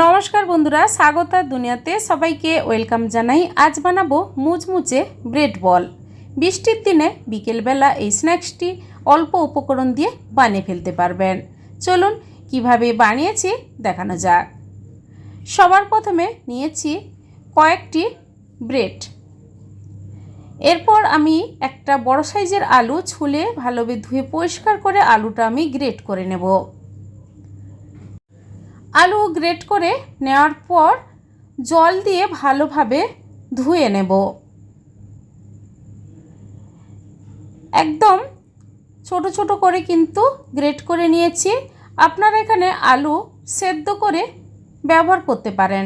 নমস্কার বন্ধুরা, স্বাগত দুনিয়াতে সবাইকে ওয়েলকাম জানাই। আজ বানাবো মুচমুচে ব্রেড বল। বৃষ্টির দিনে বিকেলবেলা এই স্ন্যাক্সটি অল্প উপকরণ দিয়ে বানিয়ে ফেলতে পারবেন। চলুন কীভাবে বানিয়েছি দেখানো যাক। সবার প্রথমে নিয়েছি কয়েকটি ব্রেড। এরপর আমি একটা বড় সাইজের আলু ছুলে ভালোভাবে ধুয়ে পরিষ্কার করে আলুটা আমি গ্রেট করে নেব। আলু গ্রেট করে নেওয়ার পর জল দিয়ে ভালোভাবে ধুয়ে নেব। একদম ছোট ছোট করে কিন্তু গ্রেট করে নিয়েছি। আপনারা এখানে আলু সেদ্ধ করে ব্যবহার করতে পারেন।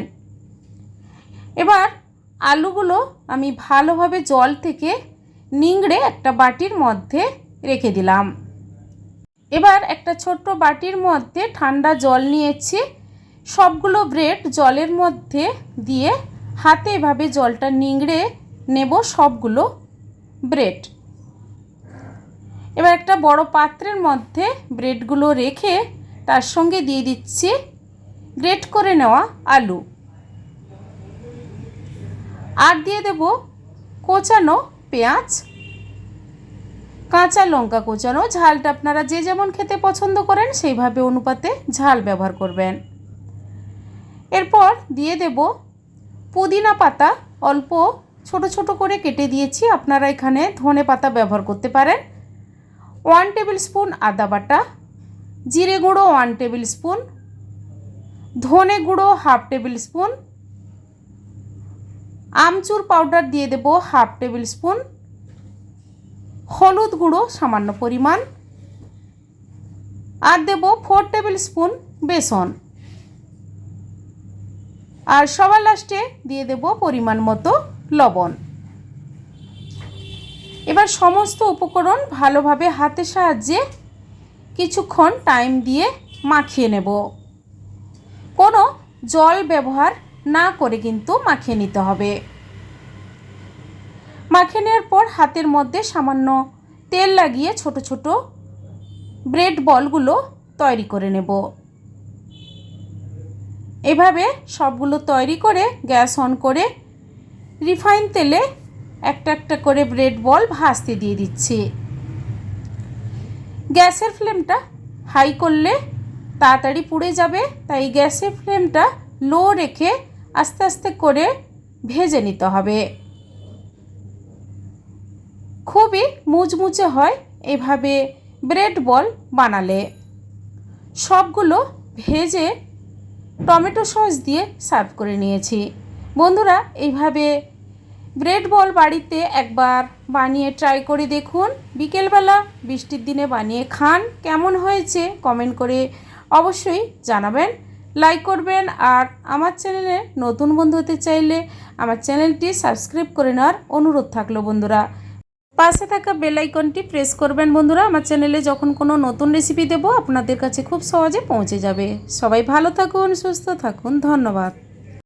এবার আলুগুলো আমি ভালোভাবে জল থেকে নিংড়ে একটা বাটির মধ্যে রেখে দিলাম। এবার একটা ছোট্ট বাটির মধ্যে ঠান্ডা জল নিয়েছি। সবগুলো ব্রেড জলের মধ্যে দিয়ে হাতে এভাবে জলটা নিংড়ে নেব সবগুলো ব্রেড। এবার একটা বড় পাত্রের মধ্যে ব্রেডগুলো রেখে তার সঙ্গে দিয়ে দিচ্ছি গ্রেট করে নেওয়া আলু। আর দিয়ে দেব কোচানো পেঁয়াজ কাঁচা লঙ্কা কোচানো, ঝালটা আপনারা যে যেমন খেতে পছন্দ করেন, সেইভাবে অনুপাতে ঝাল ব্যবহার করবেন। এরপর দিয়ে দেব পুদিনা পাতা। অল্প ছোট ছোট করে কেটে দিয়েছি, আপনারা এখানে ধনে পাতা ব্যবহার করতে পারেন। ওয়ান টেবিল স্পুন আদা বাটা, জিরে গুঁড়ো ওয়ান টেবিল স্পুন, ধনে গুঁড়ো হাফ টেবিল স্পুন, আমচুর পাউডার দিয়ে দেব হাফ টেবিল স্পুন হলুদ গুঁড়ো, সামান্য পরিমাণ। আর দেব ফোর টেবিল স্পুন বেসন। আর সবার লাস্টে দিয়ে দেব পরিমাণ মতো লবণ। এবার সমস্ত উপকরণ ভালোভাবে হাতের সাহায্যে কিছুক্ষণ টাইম দিয়ে মাখিয়ে নেব। কোনো জল ব্যবহার না করে কিন্তু মাখিয়ে নিতে হবে। মাখিয়ে নেওয়ার পর হাতের মধ্যে সামান্য তেল লাগিয়ে ছোট ছোট ব্রেড বলগুলো তৈরি করে নেব। এভাবে সবগুলো তৈরি করে গ্যাস অন করে রিফাইন তেলে একটা একটা করে ব্রেড বল ভাজতে দিয়ে দিচ্ছি। গ্যাসের ফ্লেমটা হাই করলে তাড়াতাড়ি পুড়ে যাবে, তাই গ্যাসের ফ্লেমটা লো রেখে আস্তে আস্তে করে ভেজে নিতে হবে। খুবই মুচমুচে হয় এভাবে ব্রেড বল বানালে। সবগুলো ভেজে টমেটো সস দিয়ে সার্ভ করে নিয়েছি। বন্ধুরা, এইভাবে ব্রেড বল বাড়িতে একবার বানিয়ে ট্রাই করে দেখুন। বিকেলবেলা বৃষ্টির দিনে বানিয়ে খান। কেমন হয়েছে কমেন্ট করে অবশ্যই জানাবেন। লাইক করবেন আর আমার চ্যানেলে নতুন বন্ধু হতে চাইলে আমার চ্যানেলটি সাবস্ক্রাইব করে নেওয়ার অনুরোধ থাকল বন্ধুরা। পাশে থাকা বেল আইকনটি প্রেস করবেন বন্ধুরা। আমার চ্যানেলে যখন কোনো নতুন রেসিপি দেব, আপনাদের কাছে খুব সহজে পৌঁছে যাবে। সবাই ভালো থাকুন, সুস্থ থাকুন। ধন্যবাদ।